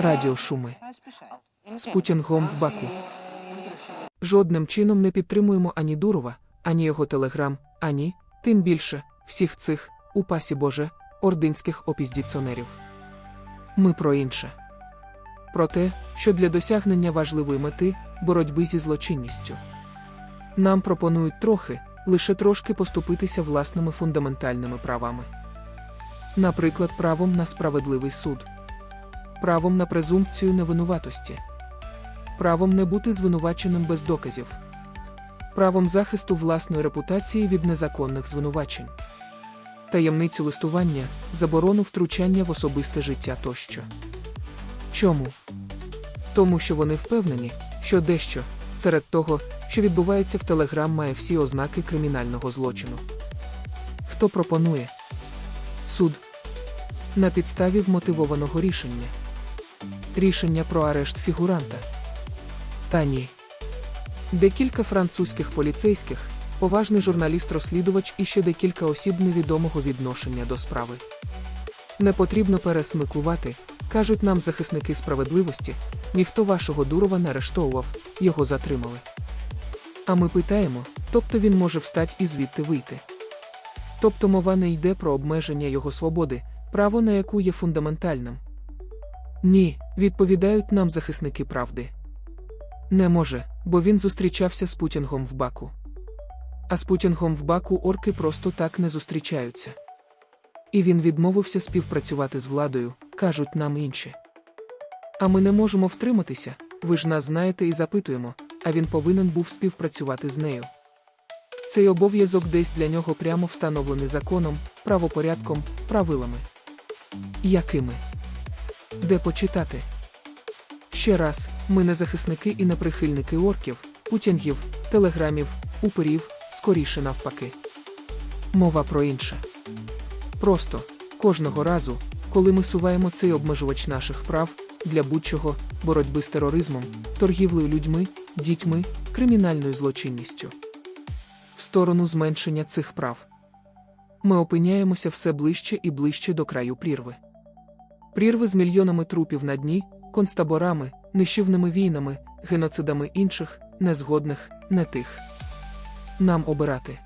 радіошуми. З Путінгом в Баку. Жодним чином не підтримуємо ані Дурова, ані його телеграм, ані, тим більше, всіх цих, упасі Боже, ординських опіздіціонерів. Ми про інше. Про те, що для досягнення важливої мети боротьби зі злочинністю. Нам пропонують трохи, лише трошки поступитися власними фундаментальними правами. Наприклад, правом на справедливий суд, правом на презумпцію невинуватості, правом не бути звинуваченим без доказів, правом захисту власної репутації від незаконних звинувачень, таємницю листування, заборону втручання в особисте життя тощо. Чому? Тому що вони впевнені, що дещо, серед того, що відбувається в Телеграм, має всі ознаки кримінального злочину. Хто пропонує? Суд. На підставі вмотивованого рішення. Рішення про арешт фігуранта. Та ні. Декілька французьких поліцейських, поважний журналіст-розслідувач і ще декілька осіб невідомого відношення до справи. Не потрібно пересмикувати, кажуть нам захисники справедливості, ніхто вашого Дурова не арештовував, його затримали. А ми питаємо, тобто він може встать і звідти вийти. Тобто мова не йде про обмеження його свободи, право на яку є фундаментальним. Ні, відповідають нам захисники правди. Не може, бо він зустрічався з Путінгом в Баку. А з Путінгом в Баку орки просто так не зустрічаються. І він відмовився співпрацювати з владою, кажуть нам інші. А ми не можемо втриматися, ви ж нас знаєте і запитуємо, а він повинен був співпрацювати з нею. Цей обов'язок десь для нього прямо встановлений законом, правопорядком, правилами. Якими? Де почитати? Ще раз, ми не захисники і не прихильники орків, путінгів, телеграмів, упорів, скоріше навпаки. Мова про інше. Просто кожного разу, коли ми суваємо цей обмежувач наших прав для будь-чого, боротьби з тероризмом, торгівлею людьми, дітьми, кримінальною злочинністю. В сторону зменшення цих прав. Ми опиняємося все ближче і ближче до краю прірви. Прірви з мільйонами трупів на дні, концтаборами, нищівними війнами, геноцидами інших, незгодних, не тих. Нам обирати.